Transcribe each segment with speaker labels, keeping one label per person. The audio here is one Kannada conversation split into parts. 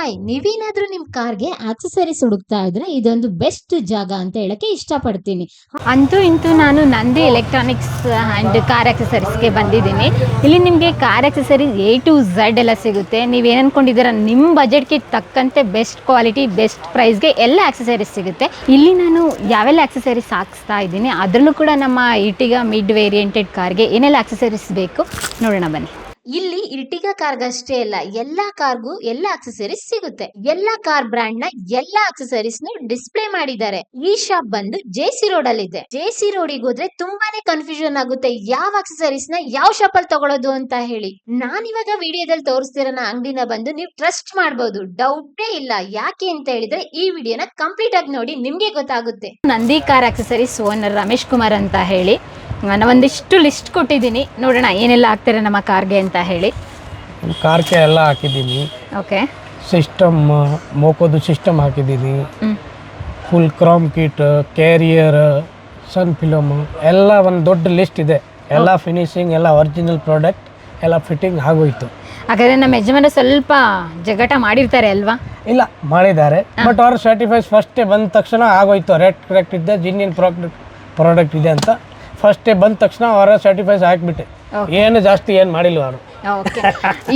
Speaker 1: ಹಾಯ್, ನೀವೇನಾದ್ರೂ ನಿಮ್ ಕಾರ್ಗೆ ಆಕ್ಸೆಸರೀಸ್ ಹುಡುಕ್ತಾ ಇದ್ರೆ ಇದೊಂದು ಬೆಸ್ಟ್ ಜಾಗ ಅಂತ ಹೇಳಕ್ಕೆ ಇಷ್ಟಪಡ್ತೀನಿ.
Speaker 2: ಅಂತೂ ಇಂತೂ ನಾನು ನಂದಿ ಎಲೆಕ್ಟ್ರಾನಿಕ್ಸ್ ಆ್ಯಂಡ್ ಕಾರ್ ಆಕ್ಸೆಸರೀಸ್ಗೆ ಬಂದಿದ್ದೀನಿ. ಇಲ್ಲಿ ನಿಮಗೆ car accessories A to Z ಎಲ್ಲ ಸಿಗುತ್ತೆ. ನೀವೇನು ನಿಮ್ ನಿಮ್ಮ ಬಜೆಟ್ಗೆ ತಕ್ಕಂತೆ ಬೆಸ್ಟ್ ಕ್ವಾಲಿಟಿ ಬೆಸ್ಟ್ ಪ್ರೈಸ್ಗೆ ಎಲ್ಲ ಆಕ್ಸೆಸರೀಸ್ ಸಿಗುತ್ತೆ. ಇಲ್ಲಿ ನಾನು ಯಾವೆಲ್ಲ ಆಕ್ಸೆಸರೀಸ್ ಹಾಕ್ಸ್ತಾ ಇದ್ದೀನಿ, ಅದರಲ್ಲೂ ಕೂಡ ನಮ್ಮ ಇಟಿಗ ಮಿಡ್ ವೇರಿಯಂಟೆಡ್ ಕಾರ್ಗೆ ಏನೆಲ್ಲ ಆಕ್ಸೆಸರೀಸ್ ಬೇಕು, ನೋಡೋಣ ಬನ್ನಿ.
Speaker 1: ಇಲ್ಲಿ ಇರ್ಟಿಗಾ ಕಾರ್ಗಷ್ಟೇ ಅಲ್ಲ, ಎಲ್ಲಾ ಕಾರ್ಗೂ ಎಲ್ಲ ಅಕ್ಸೆಸರೀಸ್ ಸಿಗುತ್ತೆ. ಎಲ್ಲಾ ಕಾರ್ ಬ್ರ್ಯಾಂಡ್ನ ಎಲ್ಲಾ ಅಕ್ಸೆಸರೀಸ್ ನು ಡಿಸ್ಪ್ಲೇ ಮಾಡಿದ್ದಾರೆ. ಈ ಶಾಪ್ ಬಂದು ಜೆ ಸಿ ರೋಡ್ ಅಲ್ಲಿ ಇದೆ ಜೆ ಸಿ ರೋಡಿಗೆ ಹೋದ್ರೆ ತುಂಬಾನೇ ಕನ್ಫ್ಯೂಷನ್ ಆಗುತ್ತೆ, ಯಾವ ಅಕ್ಸೆಸರೀಸ್ನ ಯಾವ ಶಾಪ್ ಅಲ್ಲಿ ತಗೊಳ್ಳೋದು ಅಂತ ಹೇಳಿ. ನಾನ್ ಇವಾಗ ವಿಡಿಯೋದಲ್ಲಿ ತೋರಿಸ್ತಿರೋ ಅಂಗಡಿನ ಬಂದು ನೀವು ಟ್ರಸ್ಟ್ ಮಾಡಬಹುದು ಡೌಟೇ ಇಲ್ಲ. ಯಾಕೆ ಅಂತ ಹೇಳಿದ್ರೆ ಈ ವಿಡಿಯೋನ ಕಂಪ್ಲೀಟ್ ಆಗಿ ನೋಡಿ ನಿಮ್ಗೆ ಗೊತ್ತಾಗುತ್ತೆ.
Speaker 2: Nandi car accessories owner Ramesh Kumar ಅಂತ ಹೇಳಿ ನಾನು ಒಂದಿಷ್ಟು ಲಿಸ್ಟ್ ಕೊಟ್ಟಿದ್ದೀನಿ. ನೋಡೋಣ ಏನೆಲ್ಲ ಹಾಕ್ತಾರೆ ನಮ್ಮ ಕಾರ್ಗೆ ಅಂತ ಹೇಳಿ.
Speaker 3: ಕಾರ್ಗೆ ಎಲ್ಲ ಹಾಕಿದ್ದೀನಿ.
Speaker 2: ಓಕೆ.
Speaker 3: ಸಿಸ್ಟಮ್ ಮೋಕೋದು ಸಿಸ್ಟಮ್ ಹಾಕಿದ್ದೀನಿ. Full chrome kit carrier sun film ಎಲ್ಲ ಒಂದು ದೊಡ್ಡ ಲಿಸ್ಟ್ ಇದೆ. ಎಲ್ಲ ಫಿನಿಶಿಂಗ್ ಎಲ್ಲ ಒರಿಜಿನಲ್ ಪ್ರಾಡಕ್ಟ್ ಎಲ್ಲ ಫಿಟ್ಟಿಂಗ್ ಆಗೋಯ್ತು.
Speaker 2: ಹಾಗಾದ್ರೆ ನಮ್ಮ ಯಜಮಾನ ಸ್ವಲ್ಪ ಜಗಟ ಮಾಡಿರ್ತಾರೆ ಅಲ್ವಾ?
Speaker 3: ಇಲ್ಲ ಮಾಡಿದ್ದಾರೆ. ಬಟ್ ಅವ್ರ ಸರ್ಟಿಫೈಸ್ ಫಸ್ಟೇ ಬಂದ ತಕ್ಷಣ ಆಗೋಯ್ತು. ರೆಡ್ ಕರೆಕ್ಟ್ ಇದೆ ಜಿನ್ನಿನ್ ಪ್ರಾಡಕ್ಟ್ ಪ್ರಾಡಕ್ಟ್ ಇದೆ ಅಂತ. ಫಸ್ಟೇ ಬಂದ ತಕ್ಷಣ ಅವರ ಸರ್ಟಿಫೈಸ್ ಹಾಕ್ಬಿಟ್ಟೆ. ಏನು ಜಾಸ್ತಿ ಏನು ಮಾಡಿಲ್ಲ ಅವರು.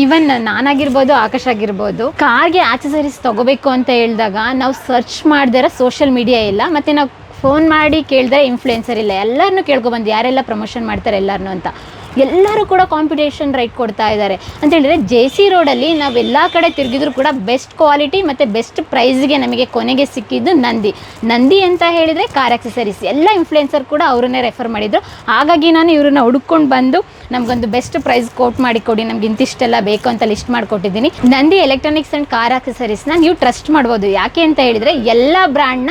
Speaker 2: ಈವನ್ ನಾನಾಗಿರ್ಬೋದು ಆಕಾಶ್ ಆಗಿರ್ಬೋದು ಕಾರ್ಗೆ ಆಕ್ಸೆಸರೀಸ್ ತಗೋಬೇಕು ಅಂತ ಹೇಳಿದಾಗ ನಾವು ಸರ್ಚ್ ಮಾಡಿದ್ರೆ ಸೋಷಿಯಲ್ ಮೀಡಿಯಾ ಇಲ್ಲ ಮತ್ತೆ ನಾವು ಫೋನ್ ಮಾಡಿ ಕೇಳಿದ್ರೆ ಇನ್ಫ್ಲುಯೆನ್ಸರ್ ಇಲ್ಲ ಎಲ್ಲರನ್ನೂ ಕೇಳ್ಕೊಬಂದು ಯಾರೆಲ್ಲ ಪ್ರಮೋಷನ್ ಮಾಡ್ತಾರೆ ಎಲ್ಲರನ್ನೂ ಅಂತ. ಎಲ್ಲರೂ ಕೂಡ ಕಾಂಪಿಟೇಷನ್ ರೈಟ್ ಕೊಡ್ತಾ ಇದ್ದಾರೆ. ಅಂತ ಹೇಳಿದ್ರೆ ಜೆ ಸಿ ರೋಡಲ್ಲಿ ನಾವು ಎಲ್ಲ ಕಡೆ ತಿರುಗಿದ್ರು ಕೂಡ ಬೆಸ್ಟ್ ಕ್ವಾಲಿಟಿ ಮತ್ತು ಬೆಸ್ಟ್ ಪ್ರೈಸ್ಗೆ ನಮಗೆ ಕೊನೆಗೆ ಸಿಕ್ಕಿದ್ದು ನಂದಿ. ನಂದಿ ಅಂತ ಹೇಳಿದರೆ ಕಾರ್ ಆಕ್ಸೆಸರೀಸ್ ಎಲ್ಲ ಇನ್ಫ್ಲುಯೆನ್ಸರ್ ಕೂಡ ಅವರನ್ನೇ ರೆಫರ್ ಮಾಡಿದ್ರು. ಹಾಗಾಗಿ ನಾನು ಇವ್ರನ್ನ ಹುಡ್ಕೊಂಡು ಬಂದು ನಮಗೊಂದು ಬೆಸ್ಟ್ ಪ್ರೈಸ್ ಕೋಟ್ ಮಾಡಿ ಕೊಡಿ. ನಮ್ಗೆ ಇಂತಿಷ್ಟೆಲ್ಲ ಬೇಕು ಅಂತ ಲಿಸ್ಟ್ ಮಾಡಿಕೊಟ್ಟಿದ್ದೀನಿ. ನಂದಿ ಎಲೆಕ್ಟ್ರಾನಿಕ್ಸ್ ಆ್ಯಂಡ್ ಕಾರ್ ಆಕ್ಸೆಸರೀಸ್ನ ನೀವು ಟ್ರಸ್ಟ್ ಮಾಡ್ಬೋದು. ಯಾಕೆ ಅಂತ ಹೇಳಿದರೆ ಎಲ್ಲ ಬ್ರ್ಯಾಂಡ್ನ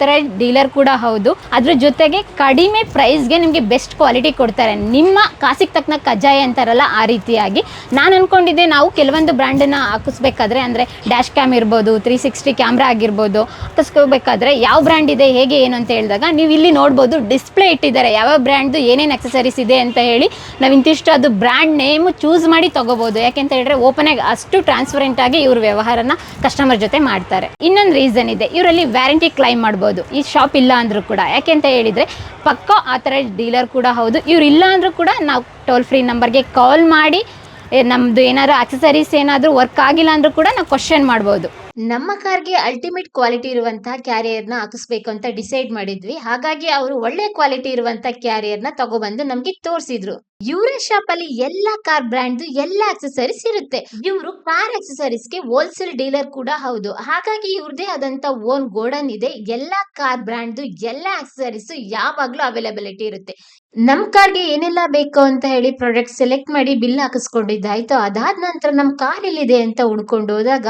Speaker 2: ಥರ ಡೀಲರ್ ಕೂಡ ಹೌದು. ಅದ್ರ ಜೊತೆಗೆ ಕಡಿಮೆ ಪ್ರೈಸ್ಗೆ ನಿಮಗೆ ಬೆಸ್ಟ್ ಕ್ವಾಲಿಟಿ ಕೊಡ್ತಾರೆ. ನಿಮ್ಮ ಕಾಸಿಗೆ ತಕ್ಕನ ಕಜ್ಜಾಯ ಅಂತಾರಲ್ಲ, ಆ ರೀತಿಯಾಗಿ. ನಾನು ಅನ್ಕೊಂಡಿದ್ದೆ ನಾವು ಕೆಲವೊಂದು ಬ್ರ್ಯಾಂಡನ್ನು ಹಾಕಿಸ್ಬೇಕಾದ್ರೆ, ಅಂದರೆ ಡ್ಯಾಶ್ ಕ್ಯಾಮ್ ಇರ್ಬೋದು ತ್ರೀ ಸಿಕ್ಸ್ಟಿ ಕ್ಯಾಮ್ರಾ ಆಗಿರ್ಬೋದು, ಹಾಕಿಸ್ಕೋಬೇಕಾದ್ರೆ ಯಾವ ಬ್ರ್ಯಾಂಡ್ ಇದೆ, ಹೇಗೆ ಏನು ಅಂತ ಹೇಳಿದಾಗ, ನೀವು ಇಲ್ಲಿ ನೋಡ್ಬೋದು ಡಿಸ್ಪ್ಲೇ ಇಟ್ಟಿದ್ದಾರೆ, ಯಾವ ಬ್ರ್ಯಾಂಡ್ದು ಏನೇನು ಅಕ್ಸೆಸರೀಸ್ ಇದೆ ಅಂತ ಹೇಳಿ ನಾವು ಇಂತಿಷ್ಟು ಅದು ಬ್ರ್ಯಾಂಡ್ ನೇಮು ಚೂಸ್ ಮಾಡಿ ತೊಗೋಬೋದು. ಯಾಕೆಂತ ಹೇಳಿದ್ರೆ ಓಪನ್ ಆಗಿ ಅಷ್ಟು ಟ್ರಾನ್ಸ್ಪರೆಂಟ್ ಆಗಿ ಇವ್ರ ವ್ಯವಹಾರನ ಕಸ್ಟಮರ್ ಜೊತೆ ಮಾಡ್ತಾರೆ. ಇನ್ನೊಂದು ರೀಸನ್ ಇದೆ, ಇವರಲ್ಲಿ ವ್ಯಾರಂಟಿ ಕ್ಲೈಮ್ ಮಾಡ್ಬೋದು. ಈ ಶಾಪ್ ಇಲ್ಲ ಅಂದ್ರೂ ಕೂಡ. ಯಾಕೆಂತ ಹೇಳಿದ್ರೆ, ಪಕ್ಕ ಆ ಥರ ಡೀಲರ್ ಕೂಡ ಹೌದು. ಇವ್ರು ಇಲ್ಲ ಅಂದ್ರೂ ಕೂಡ ನಾವು ಟೋಲ್ ಫ್ರೀ ನಂಬರ್ಗೆ ಕಾಲ್ ಮಾಡಿ ನಮ್ಮದು ಏನಾದರೂ ಆಕ್ಸೆಸರೀಸ್ ಏನಾದರೂ ವರ್ಕ್ ಆಗಿಲ್ಲ ಅಂದ್ರೂ ಕೂಡ ನಾವು ಕ್ವಶನ್ ಮಾಡ್ಬೋದು.
Speaker 1: ನಮ್ಮ ಕಾರ್ಗೆ ಅಲ್ಟಿಮೇಟ್ ಕ್ವಾಲಿಟಿ ಇರುವಂತಹ ಕ್ಯಾರಿಯರ್ನ ಹಾಕಿಸ್ಬೇಕು ಅಂತ ಡಿಸೈಡ್ ಮಾಡಿದ್ವಿ. ಹಾಗಾಗಿ ಅವರು ಒಳ್ಳೆ ಕ್ವಾಲಿಟಿ ಇರುವಂತಹ ಕ್ಯಾರಿಯರ್ನ ತಗೊಬಂದು ನಮಗೆ ತೋರಿಸಿದ್ರು. ಇವರ ಶಾಪ್ ಅಲ್ಲಿ ಎಲ್ಲಾ ಕಾರ್ ಬ್ರ್ಯಾಂಡ್ ಎಲ್ಲಾ ಅಕ್ಸೆಸರೀಸ್ ಇರುತ್ತೆ. ಇವರು ಕಾರ್ ಅಕ್ಸೆಸರೀಸ್ಗೆ ಹೋಲ್ಸೇಲ್ ಡೀಲರ್ ಕೂಡ ಹೌದು. ಹಾಗಾಗಿ ಇವ್ರದೇ ಆದಂತ ಓನ್ ಗೋಡನ್ ಇದೆ. ಎಲ್ಲಾ ಕಾರ್ ಬ್ರ್ಯಾಂಡ್ ಎಲ್ಲಾ ಅಕ್ಸೆಸರೀಸ್ ಯಾವಾಗ್ಲೂ ಅವೈಲಬಿಲಿಟಿ ಇರುತ್ತೆ. ನಮ್ ಕಾರ್ಗೆ ಏನೆಲ್ಲ ಬೇಕು ಅಂತ ಹೇಳಿ ಪ್ರಾಡಕ್ಟ್ ಸೆಲೆಕ್ಟ್ ಮಾಡಿ ಬಿಲ್ ಹಾಕಿಸ್ಕೊಂಡಿದ್ದಾಯ್ತು. ಅದಾದ ನಂತರ ನಮ್ ಕಾರ್ ಎಲ್ಲಿದೆ ಅಂತ ಹುಡ್ಕೊಂಡು ಹೋದಾಗ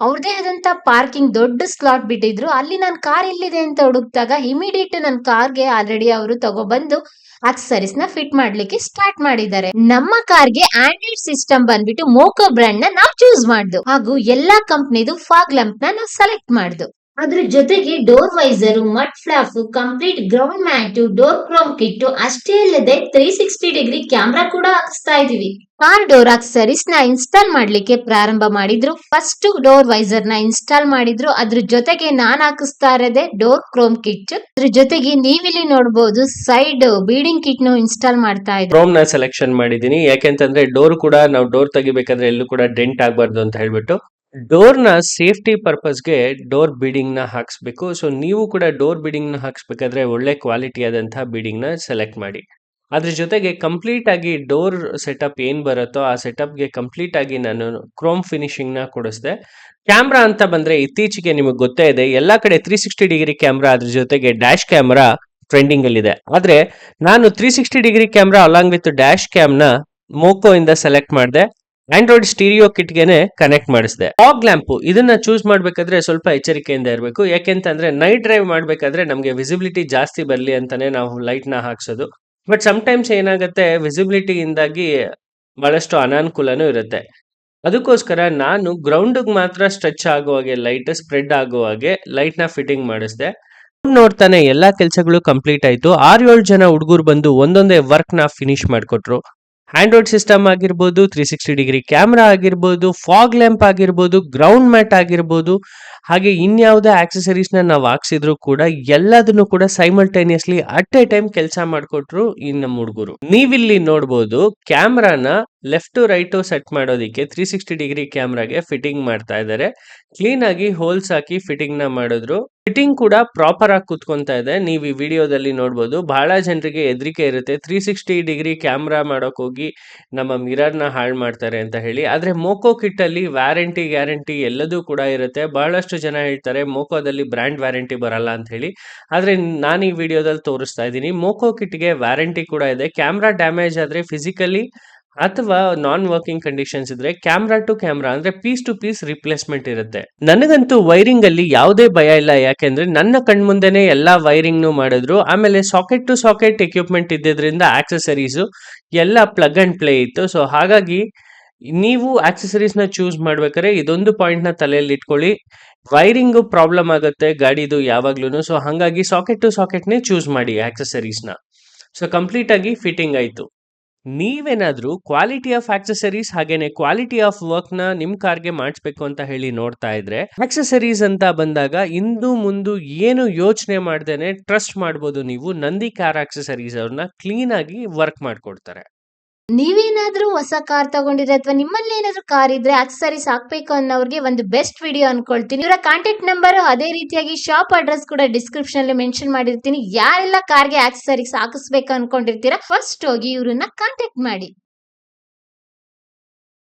Speaker 1: ಅವ್ರದೇ ಆದಂತ ಪಾರ್ಕಿಂಗ್ ದೊಡ್ಡ ಸ್ಲಾಟ್ ಬಿಟ್ಟಿದ್ರು. ಅಲ್ಲಿ ನನ್ನ ಕಾರ್ ಎಲ್ಲಿದೆ ಅಂತ ಹುಡುಕ್ದಾಗ ಇಮಿಡಿಯೇಟ್ ಕಾರ್ ಕಾರ್ಗೆ ಆಲ್ರೆಡಿ ಅವರು ತಗೊಬಂದು ಆಕ್ಸರೀಸ್ನ ಫಿಟ್ ಮಾಡ್ಲಿಕ್ಕೆ ಸ್ಟಾರ್ಟ್ ಮಾಡಿದ್ದಾರೆ. ನಮ್ಮ ಕಾರ್ಗೆ ಆಂಡ್ರಾಯ್ಡ್ ಸಿಸ್ಟಮ್ ಬಂದ್ಬಿಟ್ಟು ಮೋಕೋ ಬ್ರ್ಯಾಂಡ್ನ ನಾವು ಚೂಸ್ ಮಾಡ್ದು. ಹಾಗೂ ಎಲ್ಲಾ ಕಂಪ್ನಿದು ಫಾಗ್ ಲ್ಯಾಂಪ್ನ ನಾವು ಸೆಲೆಕ್ಟ್ ಮಾಡ್ದು. ಅದ್ರ ಜೊತೆಗೆ door visor mud flap complete ground mat door chrome kit ಅಷ್ಟೇ ಅಲ್ಲದೆ ತ್ರೀ ಸಿಕ್ಸ್ಟಿ ಡಿಗ್ರಿ ಕ್ಯಾಮ್ರಾ ಕೂಡ ಹಾಕಿಸ್ತಾ ಇದೀವಿ ಕಾರ್ ಡೋರ್ ಆಕ್ಸರೀಸ್ನ ಇನ್ಸ್ಟಾಲ್ ಮಾಡ್ಲಿಕ್ಕೆ ಪ್ರಾರಂಭ ಮಾಡಿದ್ರು. ಫಸ್ಟ್ ಡೋರ್ ವೈಸರ್ನ ಇನ್ಸ್ಟಾಲ್ ಮಾಡಿದ್ರು. ಅದ್ರ ಜೊತೆಗೆ ನಾನ್ ಹಾಕಿಸ್ತಾ ಇರೋದೆ ಡೋರ್ ಕ್ರೋಮ್ ಕಿಟ್ ಅದ್ರ ಜೊತೆಗೆ ನೀವಿಲ್ಲಿ ನೋಡಬಹುದು ಸೈಡ್ ಬೀಡಿಂಗ್ ಕಿಟ್ ನು ಇನ್ಸ್ಟಾಲ್ ಮಾಡ್ತಾ ಇದ್ರು.
Speaker 4: ಕ್ರೋಮ್ನ ಸೆಲೆಕ್ಷನ್ ಮಾಡಿದೀನಿ ಯಾಕೆಂತಂದ್ರೆ ಡೋರ್ ಕೂಡ ನಾವು ಡೋರ್ ತೆಗಿಬೇಕಾದ್ರೆ ಎಲ್ಲೂ ಕೂಡ ಡೆಂಟ್ ಆಗಬಾರ್ದು ಅಂತ ಹೇಳ್ಬಿಟ್ಟು ಡೋರ್ನ ಸೇಫ್ಟಿ ಪರ್ಪಸ್ಗೆ ಡೋರ್ ಬೀಡಿಂಗ್ನ ಹಾಕ್ಸ್ಬೇಕು. ಸೊ, ನೀವು ಕೂಡ ಡೋರ್ ಬೀಡಿಂಗ್ನ ಹಾಕ್ಸ್ಬೇಕಾದ್ರೆ ಒಳ್ಳೆ ಕ್ವಾಲಿಟಿ ಆದಂತಹ ಬೀಡಿಂಗ್ನ ಸೆಲೆಕ್ಟ್ ಮಾಡಿ. ಅದ್ರ ಜೊತೆಗೆ ಕಂಪ್ಲೀಟ್ ಆಗಿ ಡೋರ್ ಸೆಟಪ್ ಏನ್ ಬರುತ್ತೋ ಆ ಸೆಟಪ್ಗೆ ಕಂಪ್ಲೀಟ್ ಆಗಿ ನಾನು ಕ್ರೋಮ್ ಫಿನಿಶಿಂಗ್ನ ಕೊಡಿಸ್ದೆ. ಕ್ಯಾಮ್ರಾ ಅಂತ ಬಂದ್ರೆ ಇತ್ತೀಚೆಗೆ ನಿಮಗೆ ಗೊತ್ತೇ ಇದೆ, ಎಲ್ಲಾ ಕಡೆ ತ್ರೀ ಸಿಕ್ಸ್ಟಿ ಡಿಗ್ರಿ ಕ್ಯಾಮ್ರಾ ಅದ್ರ ಜೊತೆಗೆ ಡ್ಯಾಶ್ ಕ್ಯಾಮ್ರಾ ಟ್ರೆಂಡಿಂಗ್ ಅಲ್ಲಿ ಇದೆ ಆದ್ರೆ ನಾನು three sixty degree camera along with dash ಕ್ಯಾಮ್ನ Moko ಇಂದ ಸೆಲೆಕ್ಟ್ ಮಾಡಿದೆ. ಆಂಡ್ರಾಯ್ಡ್ ಸ್ಟೀರಿಯೋ ಕಿಟ್ಗೆನೆ ಕನೆಕ್ಟ್ ಮಾಡಿಸಿದೆ. ಫಾಗ್ ಲ್ಯಾಂಪ್ ಇದನ್ನ ಚೂಸ್ ಮಾಡಬೇಕಾದ್ರೆ ಸ್ವಲ್ಪ ಎಚ್ಚರಿಕೆಯಿಂದ ಇರಬೇಕು. ಯಾಕೆಂತಂದ್ರೆ ನೈಟ್ ಡ್ರೈವ್ ಮಾಡಬೇಕಾದ್ರೆ ನಮಗೆ ವಿಸಿಬಿಲಿಟಿ ಜಾಸ್ತಿ ಬರಲಿ ಅಂತಾನೆ ನಾವು ಲೈಟ್ನ ಹಾಕ್ಸೋದು. ಬಟ್ ಟೈಮ್ಸ್ ಏನಾಗುತ್ತೆ ವಿಸಿಬಿಲಿಟಿ ಇಂದಾಗಿ ಬಹಳಷ್ಟು ಅನಾನುಕೂಲನೂ ಇರುತ್ತೆ. ಅದಕ್ಕೋಸ್ಕರ ನಾನು ಗ್ರೌಂಡ್ಗೆ ಮಾತ್ರ ಸ್ಟ್ರೆಚ್ ಆಗೋ ಹಾಗೆ ಲೈಟ್ ಸ್ಪ್ರೆಡ್ ಆಗೋ ಹಾಗೆ ಲೈಟ್ನ ಫಿಟ್ಟಿಂಗ್ ಮಾಡಿಸಿದೆ. ನೋಡ್ತಾನೆ ಎಲ್ಲಾ ಕೆಲಸಗಳು ಕಂಪ್ಲೀಟ್ ಆಯ್ತು. ಆರ್ ಏಳು ಜನ ಹುಡುಗರು ಬಂದು ಒಂದೊಂದೇ ವರ್ಕ್ನ ಫಿನಿಶ್ ಮಾಡ್ಕೊಟ್ರು. ಆಂಡ್ರಾಯ್ಡ್ ಸಿಸ್ಟಮ್ ಆಗಿರ್ಬೋದು ತ್ರೀ ಸಿಕ್ಸ್ಟಿ ಡಿಗ್ರಿ ಕ್ಯಾಮ್ರಾ ಆಗಿರ್ಬೋದು ಫಾಗ್ ಲ್ಯಾಂಪ್ ಆಗಿರ್ಬೋದು ಗ್ರೌಂಡ್ ಮ್ಯಾಟ್ ಆಗಿರ್ಬೋದು, ಹಾಗೆ ಇನ್ಯಾವುದೇ ಆಕ್ಸೆಸರೀಸ್ನ ನಾವು ಹಾಕ್ಸಿದ್ರು ಕೂಡ ಎಲ್ಲದನ್ನು ಕೂಡ ಸೈಮಲ್ಟೇನಿಯಸ್ಲಿ ಅಟ್ ಎ ಟೈಮ್ ಕೆಲಸ ಮಾಡಿಕೊಟ್ರು ಈ ನಮ್ಮ ಹುಡುಗರು ನೀವಿಲ್ಲಿ ನೋಡ್ಬೋದು ಕ್ಯಾಮ್ರಾನ ಲೆಫ್ಟ್ ರೈಟು ಸೆಟ್ ಮಾಡೋದಕ್ಕೆ ತ್ರೀ ಸಿಕ್ಸ್ಟಿ ಡಿಗ್ರಿ ಕ್ಯಾಮ್ರಾಗೆ ಫಿಟ್ಟಿಂಗ್ ಮಾಡ್ತಾ ಇದ್ದಾರೆ. ಕ್ಲೀನ್ ಆಗಿ ಹೋಲ್ಸ್ ಹಾಕಿ ಫಿಟ್ಟಿಂಗ್ನ ಮಾಡಿದ್ರು. ಫಿಟ್ಟಿಂಗ್ ಕೂಡ ಪ್ರಾಪರ್ ಆಗಿ ಕುತ್ಕೊಂತಾ ಇದೆ. ನೀವು ಈ ವಿಡಿಯೋದಲ್ಲಿ ನೋಡ್ಬೋದು. ಬಹಳ ಜನರಿಗೆ ಹೆದರಿಕೆ ಇರುತ್ತೆ. ತ್ರೀ ಸಿಕ್ಸ್ಟಿ ಡಿಗ್ರಿ ಕ್ಯಾಮ್ರಾ ಮಾಡೋಕ್ ಹೋಗಿ ನಮ್ಮ ಮಿರರ್ನ ಹಾಳು ಮಾಡ್ತಾರೆ ಅಂತ ಹೇಳಿ. ಆದ್ರೆ ಮೋಕೋ ಕಿಟ್ ಅಲ್ಲಿ ವ್ಯಾರಂಟಿ, ಗ್ಯಾರಂಟಿ ಎಲ್ಲದೂ ಕೂಡ ಇರುತ್ತೆ. ಬಹಳಷ್ಟು ಜನ ಹೇಳ್ತಾರೆ ಮೋಕೋದಲ್ಲಿ ಬ್ರ್ಯಾಂಡ್ ವ್ಯಾರಂಟಿ ಬರಲ್ಲ ಅಂತ ಹೇಳಿ. ಆದ್ರೆ ನಾನು ಈ ವಿಡಿಯೋದಲ್ಲಿ ತೋರಿಸ್ತಾ ಇದ್ದೀನಿ. ಮೋಕೋ ಕಿಟ್ಗೆ ವ್ಯಾರಂಟಿ ಕೂಡ ಇದೆ. ಕ್ಯಾಮ್ರಾ ಡ್ಯಾಮೇಜ್ ಆದರೆ ಫಿಸಿಕಲಿ ಅಥವಾ ನಾನ್ ವರ್ಕಿಂಗ್ ಕಂಡೀಷನ್ಸ್ ಇದ್ರೆ ಕ್ಯಾಮ್ರಾ ಟು ಕ್ಯಾಮ್ರಾ ಅಂದ್ರೆ ಪೀಸ್ ಟು ಪೀಸ್ ರಿಪ್ಲೇಸ್ಮೆಂಟ್ ಇರುತ್ತೆ. ನನಗಂತೂ ವೈರಿಂಗ್ ಅಲ್ಲಿ ಯಾವುದೇ ಭಯ ಇಲ್ಲ. ಯಾಕೆಂದ್ರೆ ನನ್ನ ಕಣ್ಮುಂದೆನೆ ಎಲ್ಲಾ ವೈರಿಂಗ್ ನು ಮಾಡಿದ್ರು. ಆಮೇಲೆ ಸಾಕೆಟ್ ಟು ಸಾಕೆಟ್ ಎಕ್ವಿಪ್ಮೆಂಟ್ ಇದ್ದಿದ್ರಿಂದ ಆಕ್ಸೆಸರೀಸ್ ಎಲ್ಲ ಪ್ಲಗ್ ಅಂಡ್ ಪ್ಲೇ ಇತ್ತು. ಸೊ ಹಾಗಾಗಿ ನೀವು ಆಕ್ಸೆಸರೀಸ್ನ ಚೂಸ್ ಮಾಡ್ಬೇಕಾದ್ರೆ ಇದೊಂದು ಪಾಯಿಂಟ್ನ ತಲೆಯಲ್ಲಿ ಇಟ್ಕೊಳ್ಳಿ. ವೈರಿಂಗ್ ಪ್ರಾಬ್ಲಮ್ ಆಗುತ್ತೆ ಗಾಡಿದು ಯಾವಾಗ್ಲೂ ಸೊ ಹಾಗಾಗಿ ಸಾಕೆಟ್ ಟು ಸಾಕೆಟ್ ನೇ ಚೂಸ್ ಮಾಡಿ ಆಕ್ಸೆಸರೀಸ್ನ. ಸೊ ಕಂಪ್ಲೀಟ್ ಆಗಿ ಫಿಟ್ಟಿಂಗ್ ಆಯ್ತು. ನೀವೇನಾದ್ರೂ ಕ್ವಾಲಿಟಿ ಆಫ್ ಆಕ್ಸೆಸರೀಸ್ ಹಾಗೇನೆ ಕ್ವಾಲಿಟಿ ಆಫ್ ವರ್ಕ್ನ ನಿಮ್ ಕಾರ್ಗೆ ಮಾಡಿಸ್ಬೇಕು ಅಂತ ಹೇಳಿ ನೋಡ್ತಾ ಇದ್ರೆ ಆಕ್ಸೆಸರೀಸ್ ಅಂತ ಬಂದಾಗ ಇಂದು ಮುಂದು ಏನು ಯೋಚನೆ ಮಾಡ್ದೇನೆ ಟ್ರಸ್ಟ್ ಮಾಡ್ಬೋದು ನೀವು, ನಂದಿ ಕಾರ್ ಆಕ್ಸೆಸರೀಸ್ ಅವ್ರನ್ನ ಕ್ಲೀನ್ ಆಗಿ ವರ್ಕ್ ಮಾಡ್ಕೊಡ್ತಾರೆ.
Speaker 1: ನೀವೇನಾದ್ರೂ ಹೊಸ ಕಾರ್ ತಗೊಂಡಿದ್ರೆ ಅಥವಾ ನಿಮ್ಮಲ್ಲಿ ಏನಾದರೂ ಕಾರ್ ಇದ್ರೆ ಆಕ್ಸೆಸರೀಸ್ ಹಾಕ್ಬೇಕು ಅನ್ನೋರಿಗೆ ಒಂದು ಬೆಸ್ಟ್ ವಿಡಿಯೋ ಅನ್ಕೊಳ್ತೀನಿ. ಇವರ ಕಾಂಟ್ಯಾಕ್ಟ್ ನಂಬರ್ ಅದೇ ರೀತಿಯಾಗಿ ಶಾಪ್ ಅಡ್ರೆಸ್ ಕೂಡ ಡಿಸ್ಕ್ರಿಪ್ಷನ್ ಅಲ್ಲಿ ಮೆನ್ಷನ್ ಮಾಡಿರ್ತೀನಿ. ಯಾರೆಲ್ಲ ಕಾರ್ಗೆ ಆಕ್ಸಸರೀಸ್ ಹಾಕಿಸ್ಬೇಕು ಅನ್ಕೊಂಡಿರ್ತೀರಾ ಫಸ್ಟ್ ಹೋಗಿ ಇವ್ರನ್ನ ಕಾಂಟ್ಯಾಕ್ಟ್ ಮಾಡಿ.